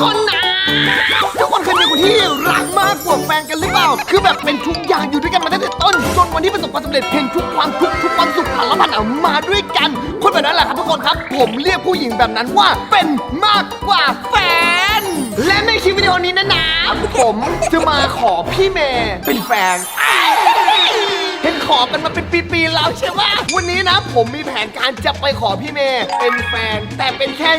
คนนะทุกคนเคยมีคนที่รักมากกว่าแฟนกันหรือเปล่า คือแบบเป็นทุกอย่างอยู่ด้วยกันมาตั้งแต่ต้น จนวันที่ประสบความสำเร็จเห็นทุกความทุกข์ทุกความสุขผ่านแล้วผ่านเอามาด้วยกัน คนแบบนั้นแหละครับทุกคนครับ ผมเรียกผู้หญิงแบบนั้นว่าเป็นมากกว่าแฟน และในคลิปวิดีโอนี้นะนะผมจะมาขอพี่เมย์เป็นแฟน เห็นขอกันมาเป็นปีๆแล้วใช่ไหมวันนี้นะผมมีแผนการจะไปขอพี่เมย์เป็นแฟน แต่เป็นแค่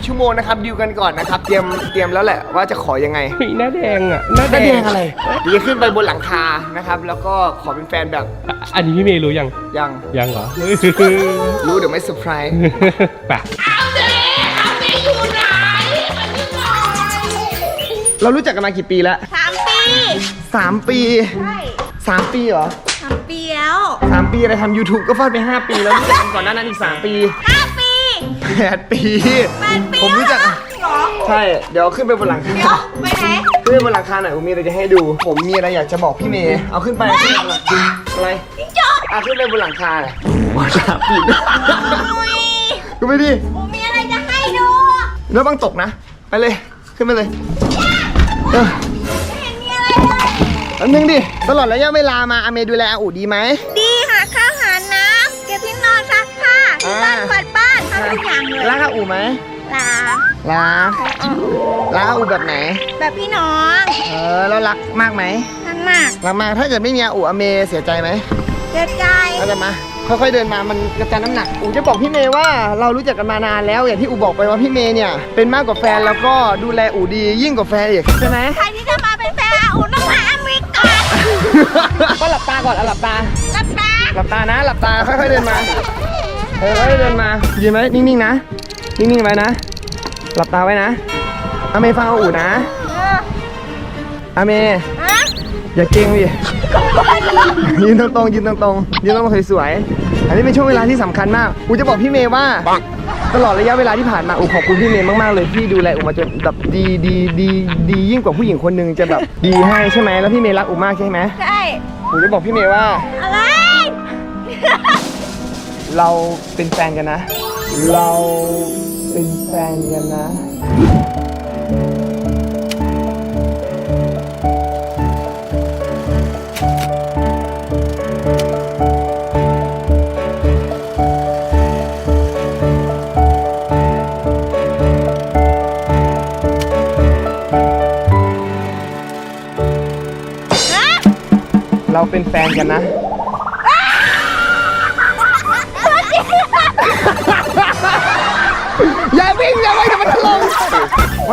24 ชั่วโมงนะครับดิวกันก่อนนะครับ เตรียมเตรียมแล้วแหละว่าจะขอยังไงเฮ้ยหน้าแดงอะหน้าหน้าแดงอะไรเดี๋ยวจะขึ้นไปบนหลังคานะครับ แล้วก็ขอเป็นแฟนแบบอะอันนี้พี่เมย์รู้ยัง ยังยังเหรอ รู้เดี๋ยวไม่เซอร์ไพรส์ไปเรารู้จักกันมากี่ปีแล้วสามปีสามปีใช่สามปีเหรอสามปีแล้วสามปีอะไรทำ YouTube ก็ฟาดไปห้าปีแล้วรู้จักกันก่อนหน้านั้นอีกสามปีห้าปีแปดปี แปดปีผมรู้จัก แล้วเหรอใช่ เดี๋ยวขึ้นไปบนหลังคาเดี๋ยวไปไหนขึ้นไปบนหลังคาหน่อยผมมีอะไรจะให้ดู ผมมีอะไรอยากจะบอกพี่เมย์เอาขึ้นไปขึ้นไปบนหลังคาอะไรพี่โจ๊กอะขึ้นไปบนหลังคาหน่อยว้าวจะปิดอุ้ยขึ้นไปดิผมมีอะไรจะให้ดู แล้วบังตกนะ ไปเลย ขึ้นไปเลยเออ แป๊บนึงดิ ตลอดระยะเวลามาอาเมย์ดูแลอาอูดีไหม ดีหาข้าวหาน้ำเก็บที่นอนซักผ้าที่บ้านกวาดบ้านทำทุกอย่างเลยรักอาอูไหมลารักรักอาอูแบบไหน แบบพี่น้อง เออแล้วรักมากไหมนั่นมากรักมากถ้าเกิดไม่มีอาอูอาเมย์เสียใจไหมเสียใจเข้าใจมาค่อยๆเดินมา มันกระจายน้ำหนัก อูจะบอกพี่เมย์ว่าเรารู้จักกันมานานแล้ว อย่างที่อูบอกไปว่าพี่เมย์เนี่ย เป็นมากกว่าแฟนแล้วก็ดูแลอูดียิ่งกว่าแฟนอีกใช่ไหมใครที่จะมาเป็นแฟนอาอุ่นต้องมา อเมริกาก็หลับตาก่อนเอาหลับตารับตาหลับตานะ หลับตาค่อยๆเดินมา เออค่อยๆเดินมายืนไว้นิ่งๆนะ นิ่งๆไว้นะ หลับตาไว้นะอาเมย์ฟังเอาอูนะเอออาเมย์ฮะอย่าเก่งดิยืนตรงๆยืนตรงๆยืนตรงๆสวยๆอันนี้เป็นช่วงเวลาที่สำคัญมาก อูจะบอกพี่เมย์ว่า ตลอดระยะเวลาที่ผ่านมาอูขอบคุณพี่เมย์มากๆเลยที่ดูแลอูมาจนแบบดีดีดีดียิ่งกว่าผู้หญิงคนหนึ่งจะแบบดีให้ใช่ไหมแล้วพี่เมย์รักอูมากใช่ไหมใช่อูจะบอกพี่เมย์ว่า อะไร เราเป็นแฟนกันนะ เราเป็นแฟนกันนะ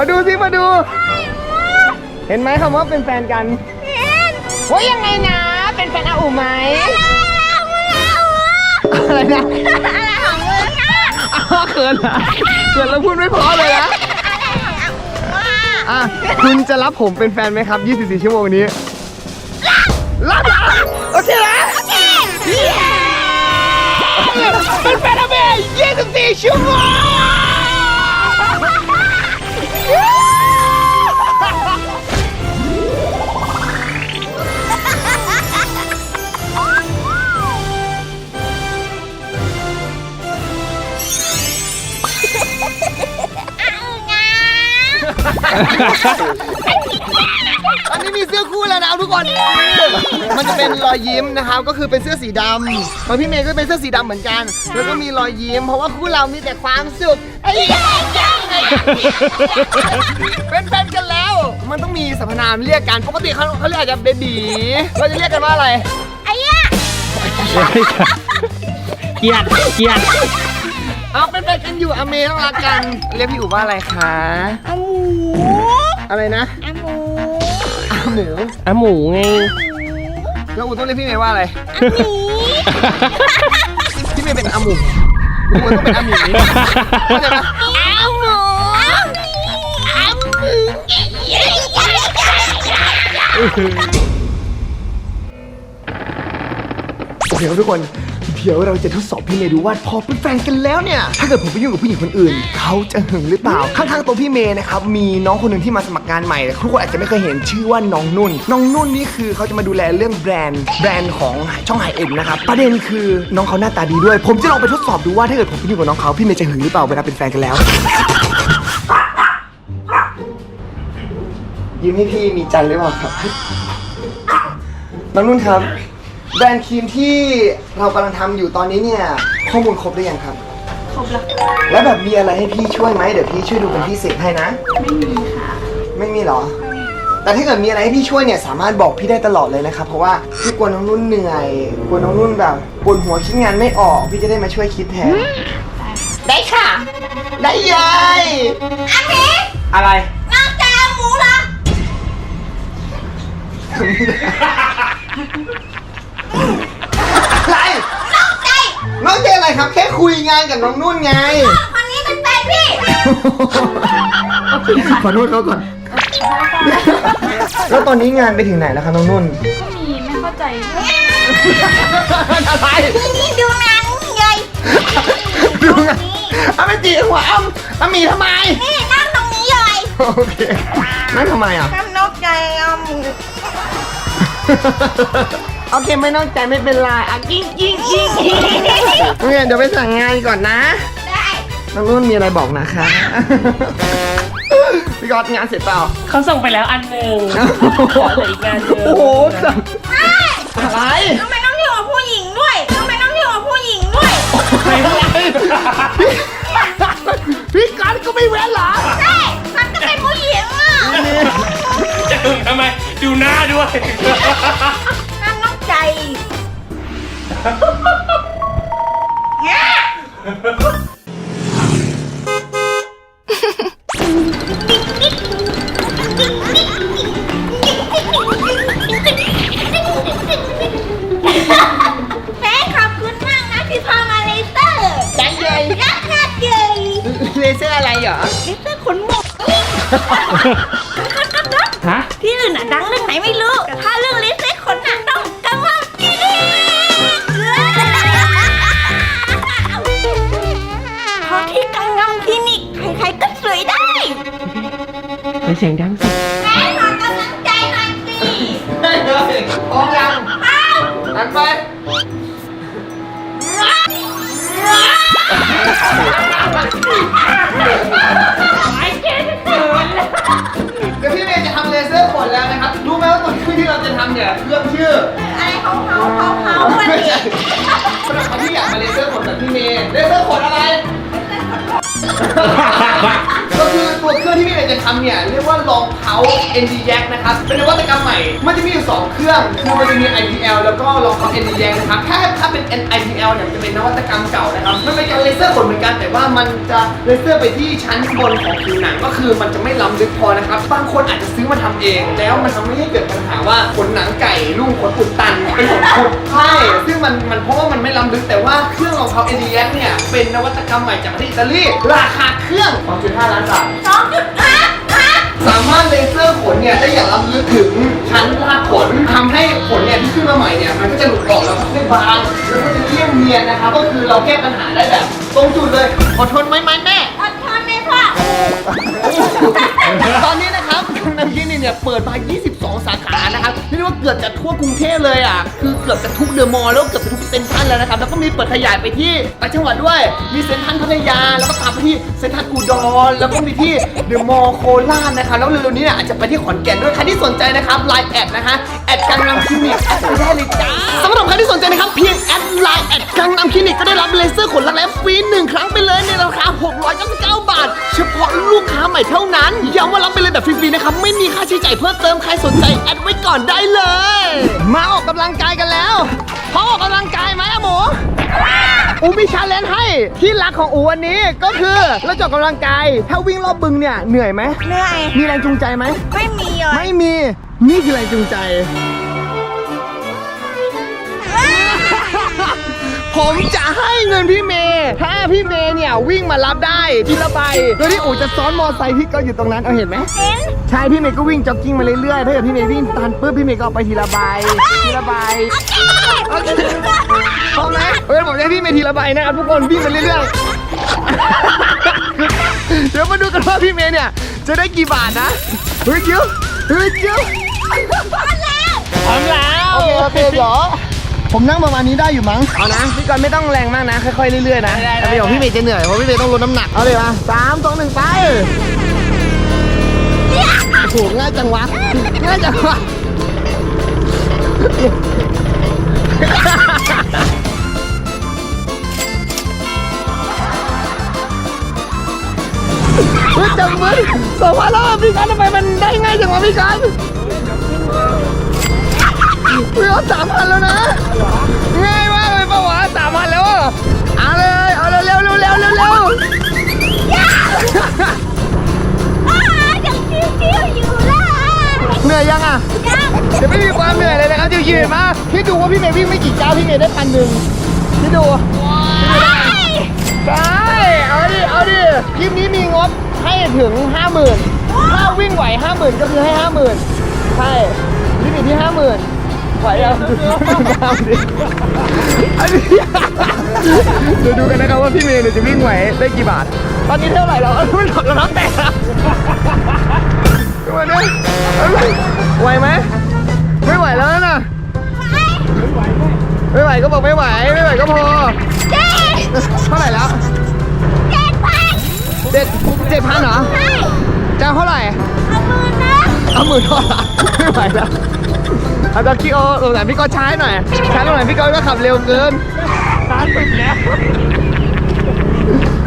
มาดูสิมาดู เห็นไหมคำว่าเป็นแฟนกันเห็นว่ายังไงนะ เป็นแฟนอาอูไหมอะไรนะอะไรของมึงอะอ้าวเขินเหรอเขินแล้วพูดไม่เพอเลยนะอะไรของอาอูอะอะคุณจะรับผมเป็นแฟนไหมครับ 24 ชั่วโมงนี้รับเหรอโอเคนะโอเคเป็นแฟนอาเมย์24 ชั่วโมง อั นนี้มีเสื้อคู่แล้วนะทุกคน มันจะเป็นรอยยิ้มนะครับ ก็คือเป็นเสื้อสีดำของพี่เมย์ก็เป็นเสื้อสีดำเหมือนกัน แล้วก็มีรอยยิ้ม เพราะว่าคู่เรามีแต่ความสุขไอ้ยาเป็นแฟนกันแล้ว มันต้องมีสรรพนามเรียกกัน ปกติเขาเขาเรียกอาจจะเบบีเราจะเรียกกันว่าอะไร ไอ้ยะเกลียดเกลียดเอาเป็นแฟนกันอยู่อเมต้องรักกัน เรียกพี่อู๋ว่าอะไรคะ อาหมู อะไรนะ อาหมูอา หมูอะหมูไงแล้วอู๋ต้องเรียกพี่เมย์ว่าอะไรอาหมีพี่เมย์เป็นอาหมูอู๋ต้องเป็นอาหมีเข้าใจปะอาหมูอาหมูโอเคครับทุกคน เดี๋ยวเราจะทดสอบพี่เมย์ดูว่าพอเป็นแฟนกันแล้วเนี่ย ถ้าเกิดผมไปยุ่งกับผู้หญิงคนอื่น เขาจะหึงหรือเปล่า ข้างๆตัวพี่เมย์นะครับ มีน้องคนหนึ่งที่มาสมัครงานใหม่ทุกคนอาจจะไม่เคยเห็นชื่อว่าน้องนุ่น น้องนุ่นนี่คือเขาจะมาดูแลเรื่องแบรนด์ แบรนด์ของช่องไฮเอ็มนะครับ ประเด็นคือน้องเขาหน้าตาดีด้วย ผมจะลองไปทดสอบดูว่าถ้าเกิดผมไปยุ่งกับน้องเขาพี่เมย์จะหึงหรือเปล่าเวลาเป็นแฟนกันแล้ว ยิ้มให้พี่มีใจหรือเปล่าครับ น้องนุ่นครับ แบรนด์ครีมที่เรากำลังทำอยู่ตอนนี้เนี่ย ข้อมูลครบหรือยังครับ ครบแล้วแล้วแบบมีอะไรให้พี่ช่วยไหมเดี๋ยวพี่ช่วยดูเป็นพิเศษให้นะ ไม่มีค่ะ ไม่มีเหรอ แต่ถ้าเกิดมีอะไรให้พี่ช่วยเนี่ยสามารถบอกพี่ได้ตลอดเลยนะครับ เพราะว่าพี่กลัวน้องนุ่นเหนื่อยกลัวน้องนุ่นแบบปวดหัวคิดงานไม่ออก พี่จะได้มาช่วยคิดแทน ได้ค่ะ ได้ยายอันนี้อะไร นอกจากเอาหมูเหร ออะไรนอกใจน้องเจอะไรครับ แค่คุยงานกับน้องนุ่นไง คนนี้เป็นแฟนพี่ ขอโทษเขาก่อน แล้วตอนนี้งานไปถึงไหนแล้วครับน้องนุ่นก็มีไม่เข้าใจอะไรนี่ดูหนังใหญ่ดูไงเอาไม่จีหัวอ้ำอ้ำมีทำไม นี่นั่งตรงนี้ใหญ่โอเคนั่นทำไมอะทำนกใจเอาหมู โอเคไม่นอกใจไม่เป็นไรอะกิ้งกิ้งกิ้งโอเคเดี๋ยวไปสั่งงานก่อนนะได้น้องนุ่นมีอะไรบอกนะคะพี่กอดงานเสร็จเปล่าเขาส่งไปแล้วอันหนึ่งขอเหลืออีกงานหนึ่งโอ้โหสั่งอะไรทำไมต้องอยู่กับผู้หญิงด้วยทำไมต้องอยู่กับผู้หญิงด้วยพี่กอดก็ไม่เว้นเหรอใช่มันก็เป็นผู้หญิงอะจะถึงทำไมดูหน้าด้วย ทำนกใจเนี่ยแม่ขอบคุณมากนะที่พามาเลเซอร์จังเลยรักมากเลยเลเซอร์อะไรเหรอเลเซอร์ขนหมก ไปเสียงดังสิแม่ขอกำลังใจหน่อยสิได้เลยพร้อมยังเอาอันไปเดี๋ยวพี่เมย์จะทำเลเซอร์ขนแล้วนะครับ รู้ไหมว่าตัวเครื่อที่เราจะทำเนี่ยเครื่องชื่อ อะไรเขาเขาเขาเขาวันไม่นี้สำหรับคนที่อยากมาเลเซอร์ขนแบบพี่เมย์เลเซอร์ขนอะไร ก็คือตัวเครื่องที่พี่เมย์จะทำเนี่ยเรียกว่าลองเ o า ND Yak นะครับเป็นนวัตกรรมใหม่ มันจะมีอยู่สองเครื่องคือมันจะมี IPL แล้วก็ลองเ o า ND Yak นะครับถ้าถ้าเป็น IPL เนี่ยมันจะเป็นนวัตกรรมเก่านะครับมันเป็นการเลเซอร์ขนเหมือนกันแต่ว่ามันจะเลเซอร์ไปที่ชั้นบนของผิวหนังก็คือมันจะไม่ล้ำลึกพอนะครับบางคนอาจจะซื้อมาทำเอง แล้วมันทำให้เกิดปัญหาว่าขนหนังไก่รุ่งขนอุดตันเป็นขนคุดใช่ซึ่งมันมันเพราะว่ามันไม่ล้ำลึกแต่ว่าเครื่องรองเท้า ND Yak เนี่ยเป็นนวัตกรรมใหม่จากประเทศอิตาลีราคาเครื่อง2.5ล้านบาทสองจุดห้าห้าสามารถเลเซอร์ขนเนี่ยได้อย่างล้ำลึกถึงชั้นรากขนทำให้ขนเนี่ยที่ขึ้นมาใหม่เนี่ยมันก็จะหลุดออกแล้วก็ไม่บางแล้วก็จะเรียบเนียนนะครับก็คือเราแก้ปัญหาได้แบบตรงจุดเลยอดทนไหมไหมแม่ เนี่ยเปิดมา 22 สาขานะครับเรียกว่าเกือบจะทั่วกรุงเทพเลยอะ คือเกือบจะทุกเดอะมอลล์แล้วเกือบจะทุกเซ็นทรัลแล้วนะครับ แล้วก็มีเปิดขยายไปที่ต่างจังหวัดด้วย มีเซ็นทรัลพัทยา แล้วก็ตามไปที่เซ็นทรัลอุดร แล้วก็มีที่เดอะมอลล์โคราชนะครับ แล้วเร็วๆนี้เนี่ยอาจจะไปที่ขอนแก่นด้วย ใครที่สนใจนะครับ ไลน์แอดนะฮะ ดกังนำคลินิกแอดไปได้เลยจ้าสำหรับใครที่สนใจนะครับ เพียงแอดไลน์แอดกังนำคลินิกก็ได้รับเลเซอร์ขนรักแร้ฟรีหนึ่งครั้งไปเลยในราคา 699 บาท เฉพาะลูกค้าใหม่เท่านั้นย้ำว่ารับไปเลยแบบฟรีๆนะครับไม่มีค่าใช้จ่ายเพิ่มเติมใครสนใจแอดไว้ก่อนได้เลย มาออกกำลังกายกันแล้วพร้อมออกกำลังกายไหม อะหมูอูมีชาเลนจ์ให้ที่รักของอูวันนี้ก็คือเราจะออกกำลังกายถ้าวิ่งรอบบึงเนี่ยเหนื่อยไหมเหนื่อย มีแรงจูงใจไหมไม่มีเลยไม่มีนี่คือแรงจูงใจ ผมจะให้เงินพี่เมย์ถ้าพี่เมย์เนี่ยวิ่งมารับได้ทีละใบโดยที่อู๋จะซ้อนมอไซค์พี่ก็อยู่ตรงนั้นเอาเห็นไหมเห็นใช่พี่เมย์ก็วิ่งจ็อกกิ้งมาเรื่อยๆถ้าเกิดพี่เมย์วิ่งตันปุ๊บพี่เมย์ก็เอาไปทีละใบทีละใบโอเคโอเคพร้อมไหมเฮ้ยผมจะให้พี่เมย์ทีละใบนะครับทุกคนวิ่งไปเรื่อยๆเดี๋ยวมาดูกันว่าพี่เมย์เนี่ยจะได้กี่บาทนะเฮ้ยเดี๋ยวเฮ้ยเดี๋ยวพอแล้วพร้อมแล้วโอเคโอเคเดี๋ยว ผมนั่งประมาณนี้ได้อยู่มั้ง เอานะพี่กรณ์ไม่ต้องแรงมากนะ ค่อยๆเรื่อยๆนะแต่ประโยคพี่เมย์จะเหนื่อยเพราะพี่เมย์ต้องลดน้ำหนัก เอาเลยมาสามสองหนึ่งไปโหง่ายจังวะง่ายจังวะ เฮ้ยจังมึงสองพันแล้วอะพี่กันทำไมมันได้ง่ายจังวะพี่กันเฮ้ยเอาสามพันแล้วนะ อ่ายังชิวๆอยู่เลยเหนื่อยยังอะ ยังเดี๋ยวไม่มีความเหนื่อยเลยนะครับจิวๆเห็นไหมพี่ดูว่าพี่เมย์วิ่งไม่กี่ก้าวพี่เมย์ได้พันหนึ่งพี่ดูใช่เอาดิ เอาดิคลิปนี้มีงบให้ถึง 5 0,000ถ้าวิ่งไหว 50,000 ก็คือให้ 50,000 ใช่ลิมิตที่ 50,000 ไหวยังเอาดิอันนี้เดี๋ยวดูกันนะครับว่าพี่เมย์เนี่ยจะวิ่งไหวได้กี่บาท ตอนนี้เท่าไหร่แล้วไม่หลดแล้วนะแต่มาเนี่ยไหวไหมไม่ไหวแล้วนะไม่ไหวก็บอกไม่ไหว ไม่ไหวก็พอเจ๊เท่าไหร่แล้วเจ็ดพันเจ็ดเจ็ดพันเหรอใช่จะเอาเท่าไหร่เอามือนะเอาหมื่นทอดไม่ไหวแล้ว เอาตะกี้โอสงสารพี่ก็ใช้หน่อยใช้ตรงไหนพี่ก็ก็ขับเร็วเกินร้านปิดแล้ว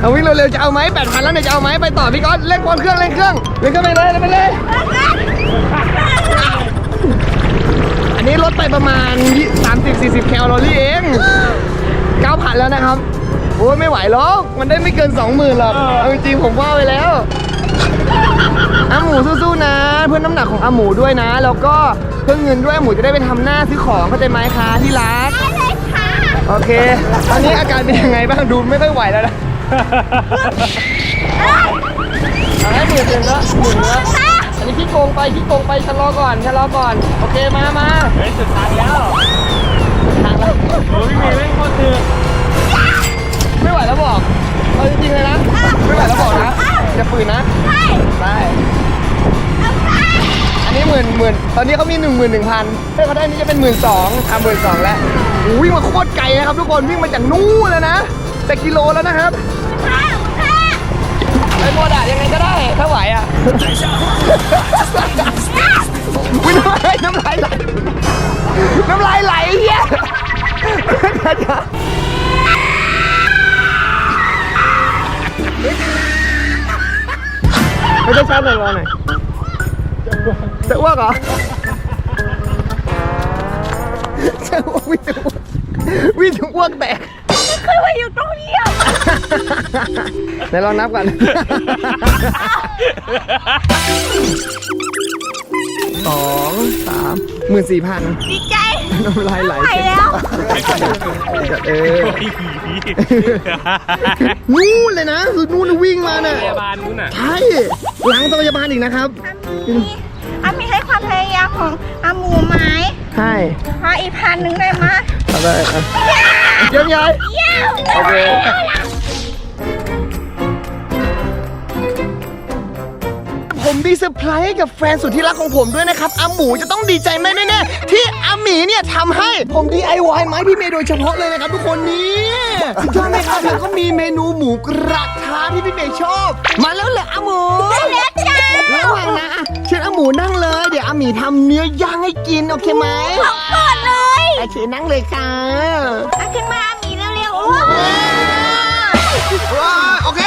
เอาวิ่งเร็วๆจะเอาไหมแปดพันแล้วเนี่ยจะเอาไหมไปต่อพี่ก็เร่งความเครื่องเร่งเครื่องเร่งเครื่องไปเลยเร่งไปเลย อันนี้ลดไปประมาณ 30-40 แคลอรี่เอง9,000แล้วนะครับโอ้ยไม่ไหวหรอกมันได้ไม่เกิน 20,000หรอกเอาจริงๆผมว่าไปแล้ว อาหมูสู้ๆนะ เพื่อนน้ำหนักของอาหมูด้วยนะ แล้วก็เพื่อเงินด้วยอาหมูจะได้ไปทำหน้าซื้อของเข้าใจไหมคะที่รัก ได้เลยค่ะโอเค ตอนนี้อาการเป็นยังไงบ้างดูไม่ค่อยไหวแล้วนะเอาให้หมื่นหนึ่งแล้วหมื่นแล้วอันนี้พี่โกงไปพี่โกงไปชะลอก่อนชะลอก่อน โอเคมามาเฮ้ยสุดท้ายแล้วทางแล้วโอ้พี่เมย์เล่นโคตรถึกไม่ไหวแล้วบอกเอาจริงๆเลยนะ ไม่ไหวแล้วบอกนะอย่าฝืนนะใช่ได้เอาไปอั นนี้หมื่นหมื่นตอนนี้เขามีหนึ่งหมื่นหนึ่งพันถ้าเขาได้นี่จะเป็นหมื่นสองอะหมื่นสองแล้ววิ่งมาโคตรไกลนะครับทุกคนวิ่งมาจากนู้นเลยนะแต่กิโลแล้วนะครับค่ะค่ะไอ้โมดอะยังไงก็ได้ถ้าไหวอะวิ่งน้ำลายน้ำลายไหลน้ำลายไหลเฮียไม่ได้ชาร์จหน่อยรอหน่อย จะอ้วกเหรอจะอ้วกวิ่งจะอ้วกวิ่งจะอ้วกแตกไม่เคยมาอยู่ตรงนี้อะไหนลองนับกัน สองสามหมื่นสี่พันดีใจน้ำลายไหลไปแล้วเออนู่นเลยนะคือนู่นวิ่งมาน่ะพยาบาลนู้นน่ะใช่หลังโรงพยาบาลอีกนะครับอามีให้ความพยายามของอาหมูไหมใช่ขออีกพันหนึ่งได้ไหมเอาเลยอะเยี่ยมยายเย้โอเค มมีเซอร์ไพรส์ให้กับแฟนสุดที่รักของผมด้วยนะครับอาหมูจะต้องดีใจมากแน่ๆที่อาหมีเนี่ยทำให้ผม DIY ไม้พี่เมย์โดยเฉพาะเลยนะครับทุกคนนี่สุดยอดไหมครับแล้วก็มีเมนูหมูกระทะที่พี่เมย์ชอบ มาแล้วเหรออาหมูเล็กจ้าระหว่างนะอะเชิญอาหมูนั่งเลย เดี๋ยวอาหมีทำเนื้อย่างให้กินโอเคไหมของโปรดเลยอะเชิญนั่งเลยค่ะเอาขึ้นมาอามีเร็วๆโอ้ว้าโอเค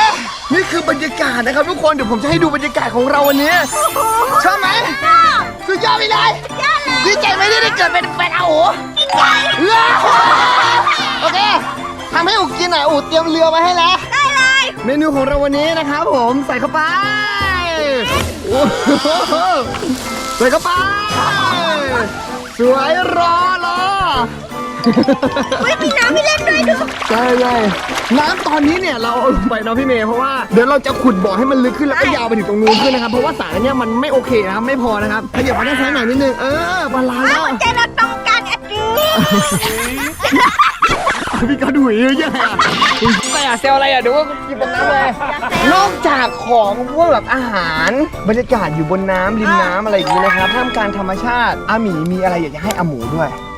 นี่คือบรรยากาศนะครับทุกคนเดี๋ยวผมจะให้ดูบรรยากาศของเราวันนี้ชอบไหมสุดยอดไปเลยดีใจไหมที่ได้เกิดเป็นแฟนอาอูว้าวโอเคทำให้อูกินหน่อยอูเตรียมเรือมาให้แล้วได้เลยเมนูของเราวันนี้นะครับผมใส่เข้าไปโอ้โหใส่เข้าไปสวยรอรอ ไม่มีน้ำให้เล่นด้วยดูใช่ใช่น้ำตอนนี้เนี่ยเราเอาลงไปเนาะพี่เมย์เพราะว่าเดี๋ยวเราจะขุดบ่อให้มันลึกขึ้นแล้วก็ยาวไปถึงตรงนู้นขึ้นนะครับเพราะว่าสายเนี่ยมันไม่โอเคนะครับไม่พอนะครับขยับมาด้านซ้ายหน่อยนิดนึงเออบาลานซ์อ้าแล้ววใจเราตรงกันอะจีพี่ก็ดูเยอะแยะอะอะไรอะเซลอะไรอะดูว่ากินบนน้ำเลยนอกจากของพวกแบบอาหารบรรยากาศอยู่บนน้ำริมน้ำอะไรอย่างนี้นะครับท่ามกลางธรรมชาติอาหมีมีอะไรอยากจะให้อาหมูด้วยอะไร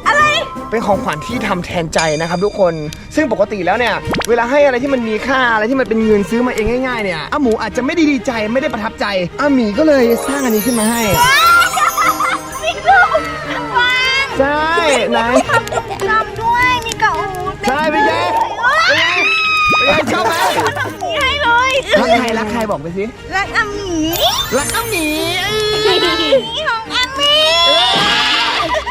เป็นของขวัญที่ทำแทนใจนะครับทุกคน ซึ่งปกติแล้วเนี่ยเวลาให้อะไรที่มันมีค่าอะไรที่มันเป็นเงินซื้อมาเองง่ายๆเนี่ยอาหมูอาจจะไม่ได้ดีใจไม่ได้ประทับใจอาหมีก็เลยสร้างอันนี้ขึ้นมาให้มีลูกวางใช่ไหนทำกิจกรรมด้วยมีกระอูดใช่เป็นไงเป็นไงเป็นไงชอบไหมทำหมีให้เลยรักใครรักใครบอกไปสิรักอาหมีรักอาหมีนี่ของอาหมี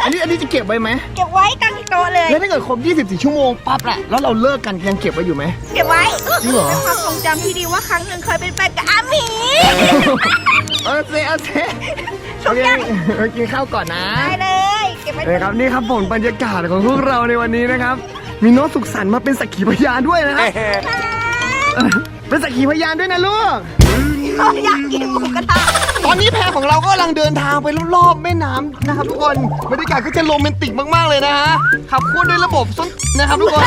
อันนี้อันนี้จะเก็บไว้ไหมเก็บไว้ตั้งโต๊ะเลย แล้วถ้าเกิดครบ24 ชั่วโมงปั๊บแหละแล้วเราเลิกกันยังเก็บไว้อยู่ไหม เก็บไว้จริงเหรอ เป็นความทรงจำที่ดีว่าครั้งหนึ่งเคยเป็นแฟนกับอาหมีเอาเซเอาเซโอเคไปกินข้าวก่อนนะได้เลยเก็บไว้นี่ครับนี่ครับผมบรรยากาศของพวกเราในวันนี้นะครับ มีน้องสุขสันต์มาเป็นสักขีพยานด้วยนะครับเออเป็นสักขีพยานด้วยนะลูก อยากกินหมูกระทะ ตอนนี้แพของเราก็กำลังเดินทางไปรอบๆแม่น้ำนะครับทุกคนบรรยากาศก็จะโรแมนติกมากๆเลยนะฮะขับคู่ด้วยระบบส้นนะครับทุกคน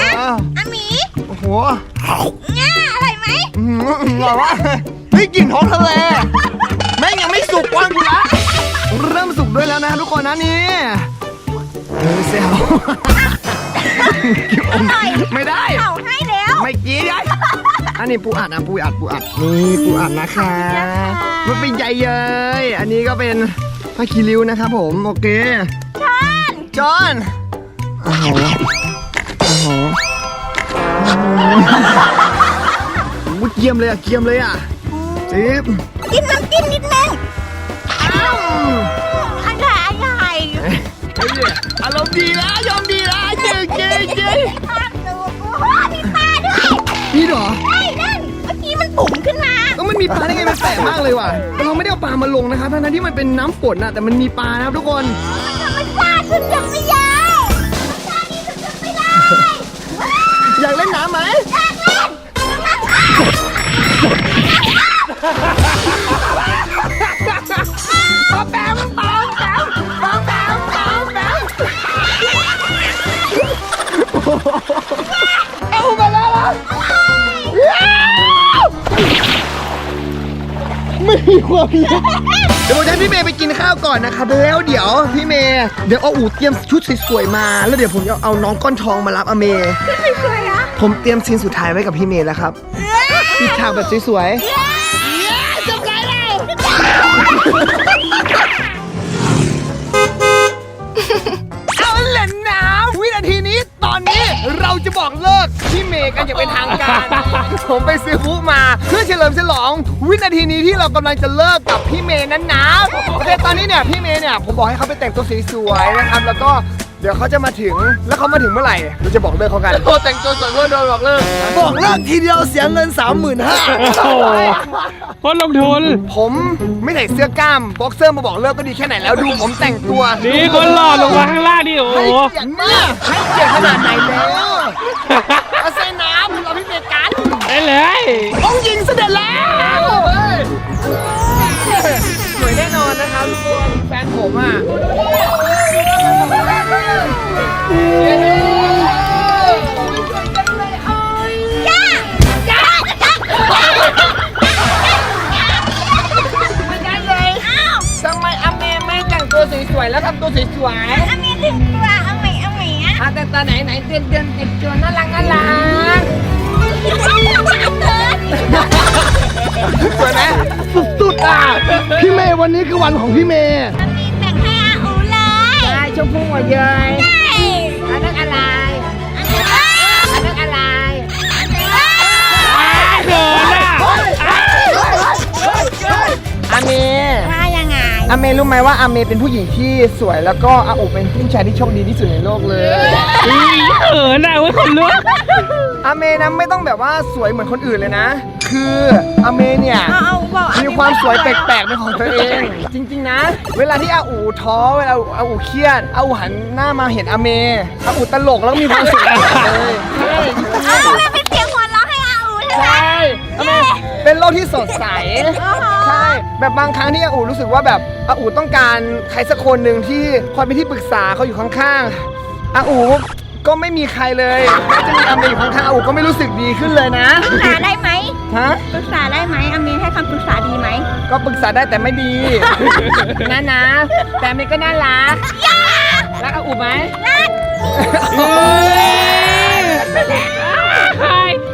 อ้าวอาหมีโอ้โหง่าอร่อยไหมอืมหรอวะเฮ้ยกลิ่นท้องทะเลแม่งยังไม่สุกว่างกูละเริ่มสุกด้วยแล้วนะทุกคนนะนี่เออเซลอร่อยไม่ได้เผาให้แล้วไม่กินได้ อันนี้ปูอัดนะปูอัดปูอัดนี่ปูอัดนะคะมันเป็นใหญ่เย้ยอันนี้ก็เป็นผ้าคีริ้วนะครับผมโอเคชอนจอห์นโอ้โหโอ้โหโอ้โหเกียมเลยอะเกียมเลยอะจิ๊บกินน้ำจิ้มนิดนึงอ้าวอร่อยอร่อยเฮ้ยอารมณ์ดีนะยอมดีนะเจ๊เจ๊เจ๊ นี่เหรอไอ้นั่นเมื่อกี้มันปุ๋มขึ้นมาก็มันมีปลาได้ไงมันแปลกมากเลยว่ะแต่เราไม่ได้เอาปลามาลงนะครับทั้งๆที่มันเป็นน้ำฝนนะแต่มันมีปลานะครับทุกคน มีความเลยเดี๋ยวผมจะให้พี่เมย์ไปกินข้าวก่อนนะครับแล้วเดี๋ยวพี่เมย์เดี๋ยวเอาอูเตรียมชุดสวยๆมา แล้วเดี๋ยวผมจะเอาน้องก้อนทองมารับอเมย์สวยนะผมเตรียมซีนสุดท้ายไว้กับพี่เมย์แล้วครับปิดฉากแบบสวยๆจบใจแล้ว เราจะบอกเลิกพี่เมย์กันอย่างเป็นทางการ ผมไปซื้อฟุมา เพื่อเฉลิมฉลอง วินาทีนี้ที่เรากำลังจะเลิกกับพี่เมย์นั้นนะโอเคตอนนี้เนี่ยพี่เมย์เนี่ยผมบอกให้เขาไปแต่งตัวสวยๆนะครับแล้วก็ เดี๋ยวเขาจะมาถึงแล้วเขามาถึงเมื่อไหร่เราจะบอกเลิกเขากันโอ้แต่งตัวสวยเพื่อโดนบอกเลิกบอกเลิกทีเดียวเสียเงิน 3 5 0 0 0โอ้โหโคนลงทุนผมไม่ใส่เสื้อกล้ามบ็อกเซอร์มาบอกเลิกก็ดีแค่ไหนแล้วดูผมแต่งตัวนี่คนหล่อลงมาข้างล่างนี่โอ้โหให้เกียรติมากให้เกียรติขนาดไหนแล้วเอาเซน้ำเราพี่เมกันได้เลยต้องยิงเสด็จแล้วสวย แน่นอนนะครับทุกคนแฟนผมอะจ้าจ้าจ้าอ้าวทำไมอาเมไม่แต่งตัวสวยๆแล้วทำตัวสวยอามีถึงตัวเอาใหม่เอาใหม่อะๆอะแต่ตอนไหนไหนเดือนเดือนต่งตัวน่ารักน่ารัก สวยไหมสุดๆอะ พี่เมย์วันนี้คือวันของพี่เมย์อามีแต่งให้อาอูเลยใช่ชมพู่หัวเยยใช่อันนั้นอะไร อันนี้อันนั้นอะไรเขินอะอาเมว่ายังไงอาเมรู้ไหมว่าอาเมเป็นผู้หญิงที่สวยแล้วก็อาอุเป็นผู้ชายที่โชคดีที่สุดในโลกเลยอีเขินอะเว้ยคนลุกอาเมนะไม่ต้องแบบว่าสวยเหมือนคนอื่นเลยนะ คืออาเมเนี่ย เอาเอาบอกมีความสวยแปลกๆเป็นของตัวเอง จริง ๆ นะ เวลาที่อาอูท้อเวลาอาอูเครียดอาอูหันหน้ามาเห็นอาเมอาอูตลกแล้วก็มีความสุขเลยใช่เอาไม่เป็นเสียงหัวเราะให้อาอูใช่ไหมใช่อาเมเป็นโลกที่สดใส อ๋อใช่แบบบางครั้งที่อาอูรู้สึกว่าแบบอาอูต้องการใครสักคนหนึ่งที่คอยเป็นที่ปรึกษาเขาอยู่ข้างๆอาอู ก็ไม่มีใครเลยจะมีอาเมอยู่ข้างๆอาอูก็ไม่รู้สึกดีขึ้นเลยนะปรึกษาได้ไหมฮะปรึกษาได้ไหมอามีให้คำปรึกษาดีไหมก็ปรึกษาได้แต่ไม่ดีนะนะ แต่เมย์ก็น่ารักย่ารักอาอุไหมรัก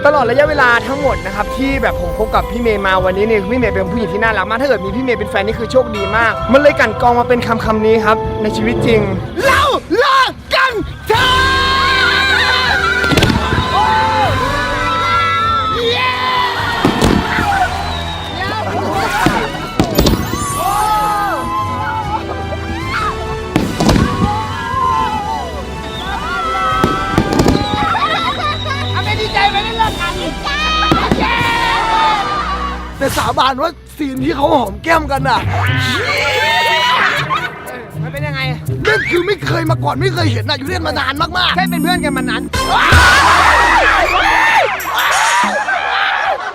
ตลอดระยะเวลาทั้งหมดนะครับที่แบบผมคบกับพี่เมย์มาวันนี้เนี่ยพี่เมย์เป็นผู้หญิงที่น่ารักมากถ้าเกิดมีพี่เมย์เป็นแฟนนี่คือโชคดีมาก มันเลยกลันกรองมาเป็นคำคำนี้ครับในชีวิตจริง สาบานว่าซีนที่เขาหอมแก้มกันอะมันเป็นยังไงนั่นคือไม่เคยมาก่อนไม่เคยเห็นอะอยู่ด้วยกันมานานมากๆแค่เป็นเพื่อนกันมานานว้าว